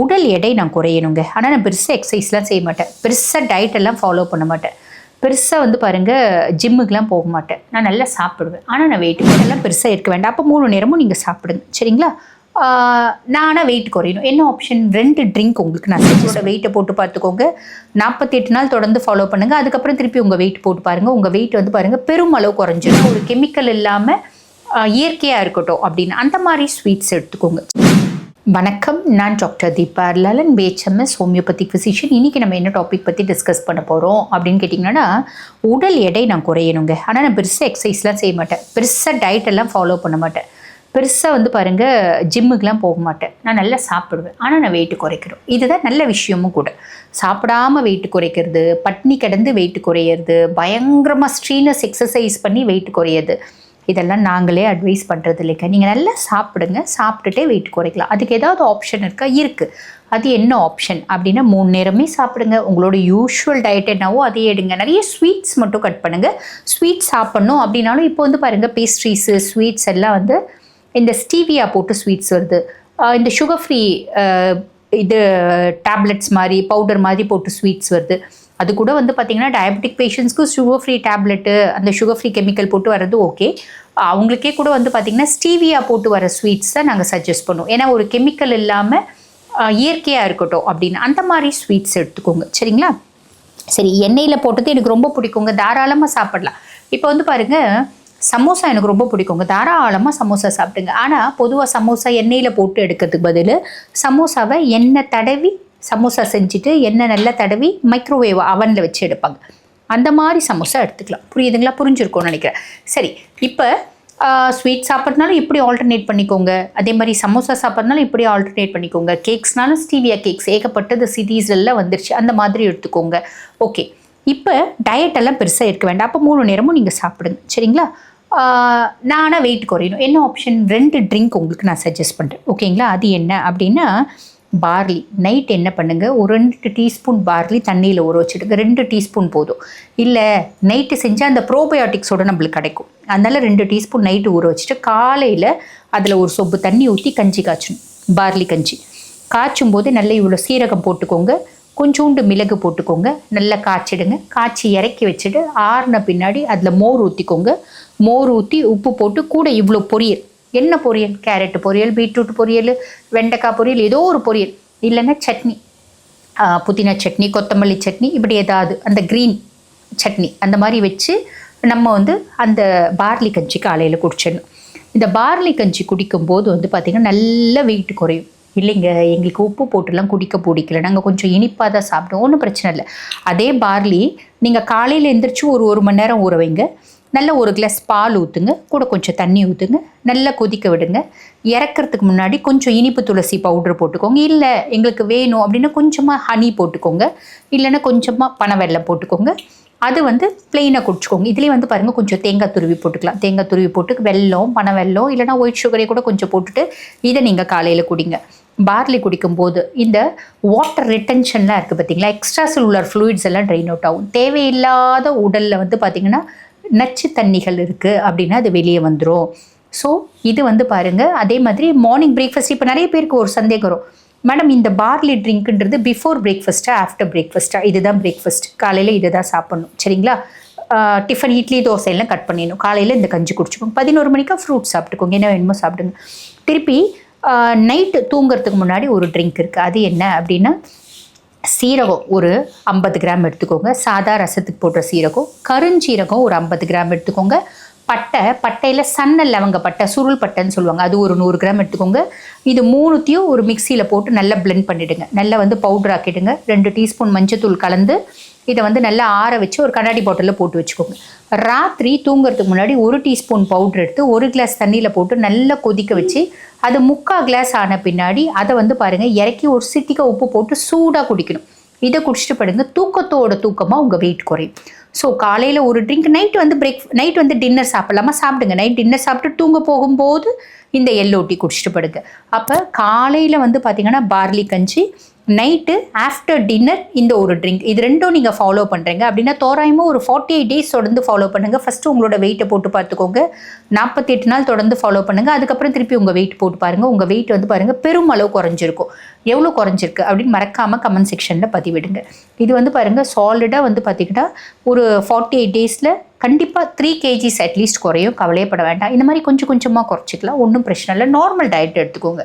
உடல் எடை நான் குறையணுங்க. ஆனால் நான் பெருசாக எக்ஸசைஸ்லாம் செய்ய மாட்டேன். பெருசாக டயட்டெல்லாம் ஃபாலோ பண்ண மாட்டேன். பெருசாக வந்து பாருங்கள் ஜிம்முக்கெலாம் போக மாட்டேன். நான் நல்லா சாப்பிடுவேன். ஆனால் நான் வெயிட் எல்லாம் பெருசாக இருக்க வேண்டாம். அப்போ மூணு நேரமும் நீங்கள் சாப்பிடுங்க. சரிங்களா? நானாக வெயிட் குறையணும். என்ன ஆப்ஷன் ரெண்டு ட்ரிங்க் உங்களுக்கு நான் செஞ்சோட வெயிட்டை போட்டு பார்த்துக்கோங்க. நாற்பத்தி எட்டு நாள் தொடர்ந்து ஃபாலோ பண்ணுங்கள் அதுக்கப்புறம் திருப்பி உங்கள் வெயிட் போட்டு பாருங்கள் உங்கள் வெயிட் வந்து பாருங்கள் பெருமளவு குறைஞ்சிடும் ஒரு கெமிக்கல் இல்லாமல் இயற்கையாக இருக்கட்டும் அப்படின்னு. அந்த மாதிரி ஸ்வீட்ஸ் எடுத்துக்கோங்க. வணக்கம். நான் doctor Deepa Lalan BHMS homeopathic physician இன்றைக்கி நம்ம என்ன டாபிக் பற்றி டிஸ்கஸ் பண்ண போகிறோம் அப்படின்னு கேட்டிங்கன்னா உடல் எடை நான் குறையணுங்க. ஆனால் நான் பெருசாக எக்ஸசைஸ்லாம் செய்ய மாட்டேன். பெருசாக டயட் எல்லாம் ஃபாலோ பண்ண மாட்டேன். பெருசாக வந்து பாருங்கள் ஜிம்முக்கெலாம் போக மாட்டேன். நான் நல்லா சாப்பிடுவேன். ஆனால் நான் வெயிட் குறைக்கிறோம் இதுதான் நல்ல விஷயமும் கூட. சாப்பிடாம வெயிட் குறைக்கிறது பட்னி கிடந்து வெயிட் குறையிறது பயங்கரமாக ஸ்ட்ரீனஸ் எக்ஸசைஸ் பண்ணி வெயிட் குறையிறது. இதெல்லாம் நாங்களே அட்வைஸ் பண்ணுறது இல்லைங்க. நீங்கள் நல்லா சாப்பிடுங்க. சாப்பிட்டுட்டே வெயிட் குறைக்கலாம். அதுக்கு ஏதாவது ஆப்ஷன் இருக்கா? இருக்குது அது என்ன ஆப்ஷன் அப்படின்னா மூணு நேரமே சாப்பிடுங்க. உங்களோட யூஷுவல் டயட் என்னவோ அதே எடுங்க. நிறைய ஸ்வீட்ஸ் மட்டும் கட் பண்ணுங்கள் ஸ்வீட் சாப்பிட்ணும் அப்படின்னாலும் இப்போ வந்து பாருங்கள் பேஸ்ட்ரீஸு ஸ்வீட்ஸ் எல்லாம் வந்து இந்த ஸ்டீவியா போட்டு ஸ்வீட்ஸ் வருது. இந்த சுகர் ஃப்ரீ இது டேப்லெட்ஸ் மாதிரி பவுடர் மாதிரி போட்டு ஸ்வீட்ஸ் வருது. அது கூட வந்து பார்த்திங்கன்னா டயபெட்டிக் பேஷண்ட்ஸ்க்கு சுகர் ஃப்ரீ டேப்லெட்டு அந்த சுகர் ஃப்ரீ கெமிக்கல் போட்டு வர்றது ஓகே அவங்களுக்கே கூட வந்து பார்த்திங்கன்னா ஸ்டீவியா போட்டு வர ஸ்வீட்ஸ் தான் நாங்கள் சஜஸ்ட் பண்ணுவோம். ஏன்னா ஒரு கெமிக்கல் இல்லாமல் இயற்கையாக இருக்கட்டும் அப்படின்னு. அந்த மாதிரி ஸ்வீட்ஸ் எடுத்துக்கோங்க. சரிங்களா? சரி எண்ணெயில் போட்டது எனக்கு ரொம்ப பிடிக்குங்க. தாராளமாக சாப்பிடலாம். இப்போ வந்து பாருங்கள் சமோசா எனக்கு ரொம்ப பிடிக்குங்க. தாராளமாக சமோசா சாப்பிடுங்க. ஆனால் பொதுவாக சமோசா எண்ணெயில் போட்டு எடுக்கிறதுக்கு பதில் சமோசாவை எண்ணெய் தடவி சமோசா செஞ்சுட்டு எண்ணெய் நல்லா தடவி மைக்ரோவேவ் அவனில் வச்சு எடுப்பாங்க. அந்த மாதிரி சமோசா எடுத்துக்கலாம். புரியுதுங்களா? புரிஞ்சிருக்கும்னு நினைக்கிறேன். சரி இப்போ ஸ்வீட் சாப்பிட்றதுனாலும் இப்படி ஆல்டர்னேட் பண்ணிக்கோங்க. அதே மாதிரி சமோசா சாப்பிட்றதுனாலும் இப்படி ஆல்டர்னேட் பண்ணிக்கோங்க. கேக்ஸ்னாலும் ஸ்டீவியா கேக்ஸ் ஏகப்பட்டது சிட்டிஸ்லெல்லாம் வந்துருச்சு. அந்த மாதிரி எடுத்துக்கோங்க. ஓகே இப்போ டயட் எல்லாம் பெருசாக இருக்க வேண்டாம். அப்போ மூணு நேரமும் நீங்கள் சாப்பிடுங்க. சரிங்களா? நான் ஆனால் வெயிட் குறையணும். என்ன ஆப்ஷன் ரெண்டு ட்ரிங்க் உங்களுக்கு நான் சஜஸ்ட் பண்ணுறேன் ஓகேங்களா அது என்ன அப்படின்னா பார்லி நைட் என்ன பண்ணுங்கள் ஒரு ரெண்டு டீஸ்பூன் பார்லி தண்ணியில் ஊற வச்சுடுங்க. ரெண்டு டீஸ்பூன் போதும். இல்லை நைட்டு செஞ்சால் அந்த ப்ரோபயோட்டிக்ஸோட நம்மளுக்கு கிடைக்கும். அதனால் ரெண்டு டீஸ்பூன் நைட்டு ஊற வச்சுட்டு காலையில் அதில் ஒரு சொப்பு தண்ணி ஊற்றி கஞ்சி காய்ச்சணும். பார்லி கஞ்சி. காய்ச்சும் போது நல்லா இவ்வளோ சீரகம் போட்டுக்கோங்க. கொஞ்சோண்டு மிளகு போட்டுக்கோங்க. நல்லா காய்ச்சிடுங்க. காய்ச்சி இறக்கி வச்சுட்டு ஆறின பின்னாடி அதில் மோர் ஊற்றிக்கோங்க மோர் ஊற்றி உப்பு போட்டு கூட இவ்வளோ பொரியல். என்ன பொரியல்? கேரட் பொரியல் பீட்ரூட் பொரியல் வெண்டைக்காய் பொரியல் ஏதோ ஒரு பொரியல். இல்லைன்னா சட்னி. புதினா சட்னி கொத்தமல்லி சட்னி இப்படி ஏதாவது அந்த க்ரீன் சட்னி அந்த மாதிரி வச்சு நம்ம வந்து அந்த பார்லி கஞ்சி காலையில் குடிச்சிடணும். இந்த பார்லி கஞ்சி குடிக்கும்போது வந்து பார்த்திங்கன்னா நல்ல வெயிட் குறையும். இல்லைங்க எங்களுக்கு உப்பு போட்டுலாம் குடிக்க பிடிக்கல. நாங்கள் கொஞ்சம் இனிப்பாக தான் சாப்பிடுவோம் ஒன்றும் பிரச்சனை இல்லை. அதே பார்லி நீங்கள் காலையில் எந்திரிச்சு ஒரு ஒரு மணி நேரம் ஊற வைங்க. நல்ல ஒரு கிளாஸ் பால் ஊற்றுங்க கூட கொஞ்சம் தண்ணி ஊற்றுங்க நல்லா கொதிக்க விடுங்க. இறக்கறதுக்கு முன்னாடி கொஞ்சம் இனிப்பு துளசி பவுடர் போட்டுக்கோங்க. இல்லை எங்களுக்கு வேணும் அப்படின்னா கொஞ்சமாக ஹனி போட்டுக்கோங்க. இல்லைன்னா கொஞ்சமாக பனை வெல்லம் போட்டுக்கோங்க. அது வந்து பிளெயினாக குடிச்சுக்கோங்க. இதுலேயே வந்து பாருங்கள் கொஞ்சம் தேங்காய் துருவி போட்டுக்கலாம். தேங்காய் துருவி போட்டு வெல்லம் பனை வெல்லம் இல்லைன்னா ஒயிட் சுகரே கூட கொஞ்சம் போட்டுட்டு இதை நீங்கள் காலையில் குடிங்க. பார்லி குடிக்கும்போது இந்த வாட்டர் ரிட்டன்ஷன்லாம் இருக்குது பார்த்தீங்களா எக்ஸ்ட்ரா செல்லுலர் ஃப்ளூயிட்ஸ் எல்லாம் ட்ரெயின் அவுட் ஆகும். தேவையில்லாத உடலில் வந்து பார்த்திங்கன்னா நச்சு தண்ணிகள் இருக்குது அப்படின்னா அது வெளியே வந்துடும் ஸோ இது வந்து பாருங்கள் அதே மாதிரி மார்னிங் பிரேக்ஃபாஸ்ட் இப்போ நிறைய பேருக்கு ஒரு சந்தேகம் வரும். மேடம் இந்த பார்லி ட்ரிங்க்குன்றது பிஃபோர் பிரேக்ஃபாஸ்ட்டாக ஆஃப்டர் பிரேக்ஃபாஸ்ட்டா இதுதான் பிரேக்ஃபாஸ்ட் காலையில் இதை தான் சாப்பிட்ணும். சரிங்களா? டிஃபன் இட்லி தோசை எல்லாம் கட் பண்ணிடணும். காலையில் இந்த கஞ்சி குடிச்சுக்கோங்க. பதினோரு மணிக்கா ஃப்ரூட் சாப்பிட்டுக்கோங்க. என்ன வேணுமோ சாப்பிடுங்க. திருப்பி நைட்டு தூங்குறதுக்கு முன்னாடி ஒரு ட்ரிங்க் இருக்குது அது என்ன அப்படின்னா சீரகம் ஒரு ஐம்பது கிராம் எடுத்துக்கோங்க. சாதா ரசத்துக்கு போடுற சீரகம் கருஞ்சீரகம் ஒரு ஐம்பது கிராம் எடுத்துக்கோங்க. பட்டை பட்டையில் சன்ன லவங்க பட்டை சுருள் பட்டைன்னு சொல்லுவாங்க. அது ஒரு நூறு கிராம் எடுத்துக்கோங்க. இது மூணுத்தையும் ஒரு மிக்சியில் போட்டு நல்லா ப்ளெண்ட் பண்ணிவிடுங்க நல்லா வந்து பவுடர் ஆக்கிடுங்க. ரெண்டு டீஸ்பூன் மஞ்சத்தூள் கலந்து இதை வந்து நல்லா ஆற வச்சு ஒரு கண்ணாடி பாட்டிலில் போட்டு வச்சுக்கோங்க. ராத்திரி தூங்குறதுக்கு முன்னாடி ஒரு டீஸ்பூன் பவுடர் எடுத்து ஒரு கிளாஸ் தண்ணியில் போட்டு நல்லா கொதிக்க வச்சு அது முக்கால் கிளாஸ் ஆன பின்னாடி அதை வந்து பாருங்கள் இறக்கி ஒரு சிட்டிக்க உப்பு போட்டு சூடாக குடிக்கணும். இதை குடிச்சிட்டு படுங்க தூக்கத்தோட தூக்கமாக உங்கள் வெயிட் குறையும். ஸோ காலையில் ஒரு ட்ரிங்க் நைட் வந்து பிரேக் நைட் வந்து டின்னர் சாப்பிடலாமா? சாப்பிடுங்க. நைட் டின்னர் சாப்பிட்டு தூங்க போகும்போது இந்த எல்லோ டீ குடிச்சிட்டு படுங்க. அப்போ காலையில் வந்து பார்த்தீங்கன்னா பார்லி கஞ்சி நைட்டு ஆஃப்டர் டின்னர் இந்த ஒரு ட்ரிங்க் இது ரெண்டும் நீங்கள் ஃபாலோ பண்ணுறீங்க அப்படின்னா தோராயமாக ஒரு ஃபார்ட்டி எயிட் டேஸ் தொடர்ந்து ஃபாலோ பண்ணுங்கள் ஃபஸ்ட்டு உங்களோட வெயிட்டை போட்டு பார்த்துக்கோங்க. நாற்பத்தி எட்டு நாள் தொடர்ந்து ஃபாலோ பண்ணுங்கள் அதுக்கப்புறம் திருப்பி உங்கள் வெயிட் போட்டு பாருங்கள் உங்கள் வெயிட் வந்து பாருங்கள் பெருமளவு குறைஞ்சிருக்கும். எவ்வளோ குறைஞ்சிருக்கு அப்படின்னு மறக்காமல் கமெண்ட் செக்ஷனில் பதிவிடுங்க. இது வந்து பாருங்கள் சாலிடாக வந்து பார்த்திங்கன்னா ஒரு ஃபார்ட்டி எயிட் டேஸில் கண்டிப்பாக த்ரீ கேஜிஸ் அட்லீஸ்ட் குறையும். கவலையப்பட வேண்டாம். இந்த மாதிரி கொஞ்சம் கொஞ்சமாக குறைச்சிக்கலாம். ஒன்றும் பிரச்சனை இல்லை. நார்மல் டயட் எடுத்துக்கோங்க.